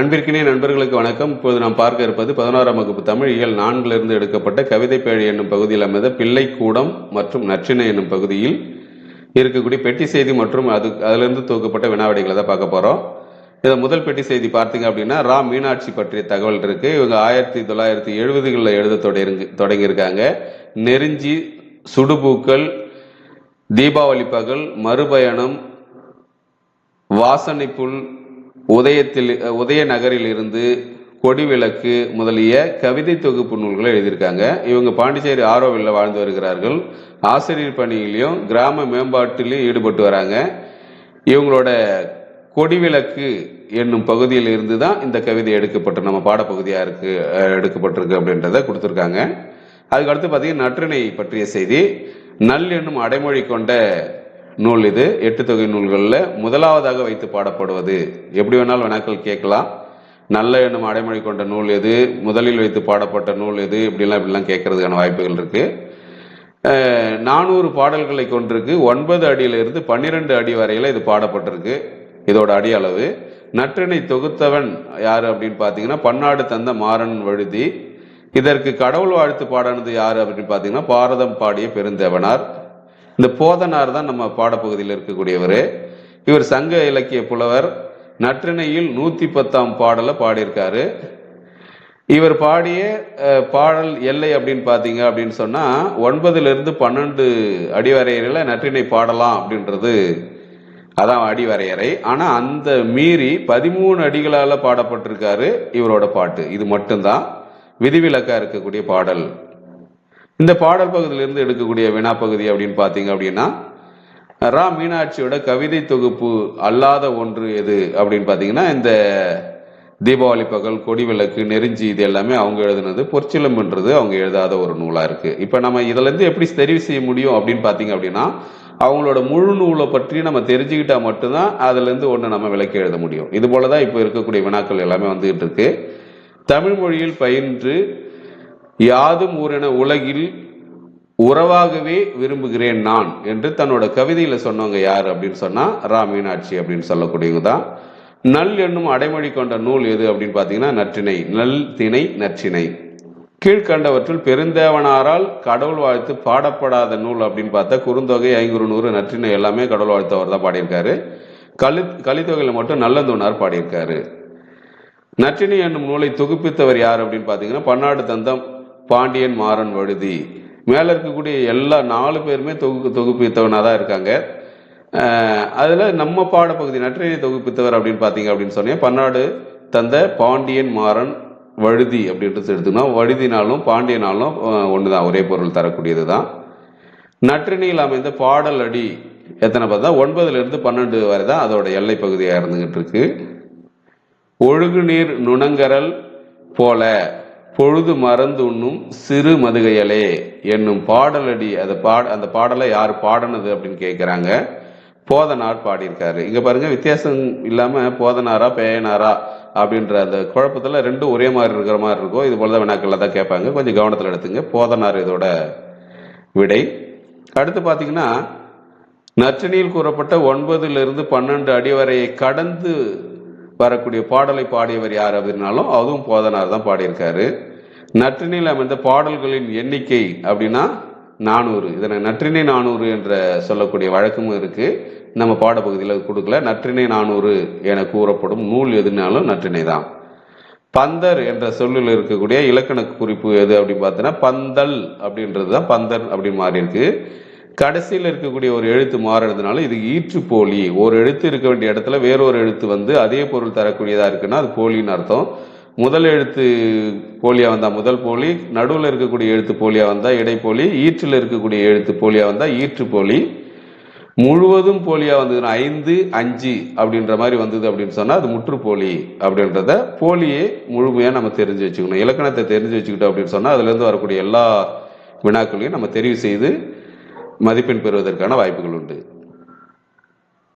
அன்பிற்கினே நண்பர்களுக்கு வணக்கம். இப்போது நாம் பார்க்க இருப்பது பதினோராம் வகுப்பு தமிழ் இயல் நான்கிலிருந்து எடுக்கப்பட்ட கவிதை பேழை என்னும் பகுதியில் அமைந்த பிள்ளைக்கூடம் மற்றும் நற்றினை என்னும் பகுதியில் இருக்கக்கூடிய பெட்டி செய்தி மற்றும் அது அதிலிருந்து தொகுக்கப்பட்ட வினாவடிகளை தான் பார்க்க போகிறோம் இதை முதல் பெட்டி செய்தி பார்த்தீங்க அப்படின்னா ரா மீனாட்சி பற்றிய தகவல் இருக்கு. இவங்க ஆயிரத்தி தொள்ளாயிரத்தி எழுபதுகளில் எழுத தொடங்கி தொடங்கியிருக்காங்க. நெருஞ்சி சுடுபூக்கள் தீபாவளி பகல் மறுபயணம் வாசனைப்புல் உதயத்தில் உதய நகரில் இருந்து கொடிவிளக்கு முதலிய கவிதை தொகுப்பு நூல்களை எழுதியிருக்காங்க. இவங்க பாண்டிச்சேரி ஆரோவில் வாழ்ந்து வருகிறார்கள். ஆசிரியர் பணியிலையும் கிராம மேம்பாட்டிலையும் ஈடுபட்டு வராங்க. இவங்களோட கொடிவிளக்கு என்னும் பகுதியில் இருந்து தான் இந்த கவிதை எடுக்கப்பட்டு நம்ம பாடப்பகுதியாக இருக்கு எடுக்கப்பட்டிருக்கு அப்படின்றத கொடுத்துருக்காங்க. அதுக்கு அடுத்து பார்த்தீங்கன்னா நற்றினை பற்றிய செய்தி. நல் என்னும் அடைமொழி கொண்ட நூல் இது. எட்டு தொகை நூல்களில் முதலாவதாக வைத்து பாடப்படுவது. எப்படி வேணாலும் வினாக்கள் கேட்கலாம். நல்ல என்னும் அடைமொழி கொண்ட நூல் எது? முதலில் வைத்து பாடப்பட்ட நூல் எது? இப்படிலாம் இப்படிலாம் கேட்கறதுக்கான வாய்ப்புகள் இருக்கு. நானூறு பாடல்களை கொண்டிருக்கு. ஒன்பது அடியிலிருந்து பன்னிரெண்டு அடி வரையில் இது பாடப்பட்டிருக்கு. இதோட அடி அளவு. நற்றினை தொகுத்தவன் யார் அப்படின்னு பார்த்தீங்கன்னா பன்னாடு தந்த மாறன் வழுதி. இதற்கு கடவுள் வாழ்த்து பாடானது யார் அப்படின்னு பார்த்தீங்கன்னா பாரதம் பாடிய பெருந்தேவனார். இந்த போதனார் தான் நம்ம பாடப்பகுதியில் இருக்கக்கூடியவர். இவர் சங்க இலக்கிய புலவர். நற்றிணையில் நூத்தி பத்தாம் பாடலை பாடியிருக்காரு. இவர் பாடிய பாடல் எல்லை அப்படின்னு பார்த்தீங்க அப்படின்னு சொன்னா ஒன்பதுல இருந்து பன்னெண்டு அடிவரையறையில் நற்றிணை நற்றினை பாடலாம் அப்படின்றது. அதான் அடிவரையறை. ஆனால் ஆனா அந்த மீறி பதிமூணு அடிகளால் பாடப்பட்டிருக்காரு இவரோட பாட்டு. இது மட்டும்தான். விதிவிலக்கா இருக்கக்கூடிய பாடல். இந்த பாடல் பகுதியிலிருந்து எடுக்கக்கூடிய வினா பகுதி அப்படின்னு பார்த்தீங்க அப்படின்னா ரா மீனாட்சியோட கவிதை தொகுப்பு அல்லாத ஒன்று எது அப்படின்னு பார்த்தீங்கன்னா இந்த தீபாவளி பகல் கொடிவிளக்கு நெருஞ்சி இது எல்லாமே அவங்க எழுதுனது பொற்சிலம்ன்றது அவங்க எழுதாத ஒரு நூலாக இருக்குது இப்போ நம்ம இதிலேருந்து எப்படி தெரிவு செய்ய முடியும் அப்படின்னு பார்த்தீங்க அப்படின்னா அவங்களோட முழு நூலை பற்றி நம்ம தெரிஞ்சுக்கிட்டால் மட்டும்தான் அதுலேருந்து ஒன்று நம்ம விளக்கி எழுத முடியும். இது போல தான் இப்போ இருக்கக்கூடிய வினாக்கள் எல்லாமே வந்துகிட்டு இருக்கு. தமிழ் மொழியில் பயின்று யாதும் ஊரென உலகில் உறவாகவே விரும்புகிறேன் நான் என்று தன்னோட கவிதையில சொன்னவங்க யார் அப்படின்னு சொன்னா ரா மீனாட்சி அப்படின்னு சொல்லக்கூடியவங்க தான். நல் என்னும் அடைமொழி கொண்ட நூல் எது அப்படின்னு பார்த்தீங்கன்னா நற்றிணை. நல் திணை நற்றினை கீழ்கண்டவற்றுள் பெருந்தேவனாரால் கடவுள் வாழ்த்து பாடப்படாத நூல் அப்படின்னு பார்த்தா குறுந்தொகை ஐங்குறு நூறு நற்றிணை எல்லாமே கடவுள் வாழ்த்து அவர் தான் பாடியிருக்காரு. கலி கலித்தொகையில் மட்டும் நல்லந்தோனார் பாடியிருக்காரு. நற்றினை என்னும் நூலை தொகுப்பித்தவர் யார் அப்படின்னு பார்த்தீங்கன்னா பன்னாடு தந்தம் பாண்டியன் மாறன் வழுதி. மேலே இருக்கக்கூடிய எல்லா நாலு பேருமே தொகு தொகுப்பித்தவனாக தான் இருக்காங்க. அதில் நம்ம பாடப்பகுதி நற்றினை தொகுப்பித்தவர் அப்படின்னு பார்த்தீங்க அப்படின்னு சொன்னேன். பன்னாடு தந்த பாண்டியன் மாறன் வழுதி அப்படின்றது எடுத்துக்கணும். வழுதினாலும் பாண்டியனாலும் ஒன்று தான் ஒரே பொருள் தரக்கூடியது தான். நற்றினையில் அமைந்த பாடல் அடி எத்தனை பார்த்தா ஒன்பதுலேருந்து பன்னெண்டு வரை தான் அதோட எல்லை பகுதியாக இருந்துகிட்டு இருக்கு. ஒழுகு நீர் நுணங்கரல் போல. பொழுது மறந்து உண்ணும் சிறு மதுகையலே என்னும் பாடலடி அந்த பாட அந்த பாடலை யார் பாடினது அப்படின்னு கேட்குறாங்க போதனார் பாடியிருக்காரு. இங்கே பாருங்க வித்தியாசம் இல்லாமல் போதனாரா பேயனாரா அப்படின்ற அந்த குழப்பத்தில் ரெண்டும் ஒரே மாதிரி இருக்கிற மாதிரி இருக்கும். இது போலதான் தான் தான் கேட்பாங்க. கொஞ்சம் கவனத்தில் எடுத்துங்க. போதனார் இதோட விடை. அடுத்து பார்த்தீங்கன்னா நற்றினியில் கூறப்பட்ட ஒன்பதுலேருந்து பன்னெண்டு அடி வரையை கடந்து வரக்கூடிய பாடலை பாடியவர் யார் அப்படின்னாலும் அதுவும் போதனார் தான் பாடியிருக்காரு. நற்றினியில் அமைந்த பாடல்களின் எண்ணிக்கை அப்படின்னா நானூறு. இதனை நற்றினை நானூறு என்ற சொல்லக்கூடிய வழக்கமும் இருக்குது நம்ம பாடப்பகுதியில் கொடுக்கல. நற்றினை நானூறு என கூறப்படும் நூல் எதுனாலும் நற்றினை தான். பந்தர் என்ற சொல்லில் இருக்கக்கூடிய இலக்கண குறிப்பு எது அப்படின்னு பார்த்தோன்னா பந்தல் அப்படின்றது தான் பந்தர் அப்படின்னு மாறி இருக்கு. கடைசியில் இருக்கக்கூடிய ஒரு எழுத்து மாறுறதுனால இது ஈற்று போலி ஒரு எழுத்து இருக்க வேண்டிய இடத்துல வேறொரு எழுத்து வந்து அதே பொருள் தரக்கூடியதாக இருக்குன்னா அது போலின்னு அர்த்தம். முதல் எழுத்து போலியாக வந்தால் முதல் போலி நடுவில் இருக்கக்கூடிய எழுத்து போலியாக வந்தால் இடைப்போலி ஈற்றில் இருக்கக்கூடிய எழுத்து போலியாக வந்தால் ஈற்று போலி. முழுவதும் போலியாக வந்ததுன்னா ஐந்து அஞ்சு அப்படின்ற மாதிரி வந்தது அப்படின்னு சொன்னால் அது முற்றுப்போலி அப்படின்றத போலியே முழுமையாக நம்ம தெரிஞ்சு வச்சுக்கணும். இலக்கணத்தை தெரிஞ்சு வச்சுக்கிட்டோம் அப்படின்னு சொன்னால் அதுலேருந்து வரக்கூடிய எல்லா வினாக்களையும் நம்ம தெரிவு செய்து மதிப்பெண் பெறுவதற்கான வாய்ப்புகள் உண்டு.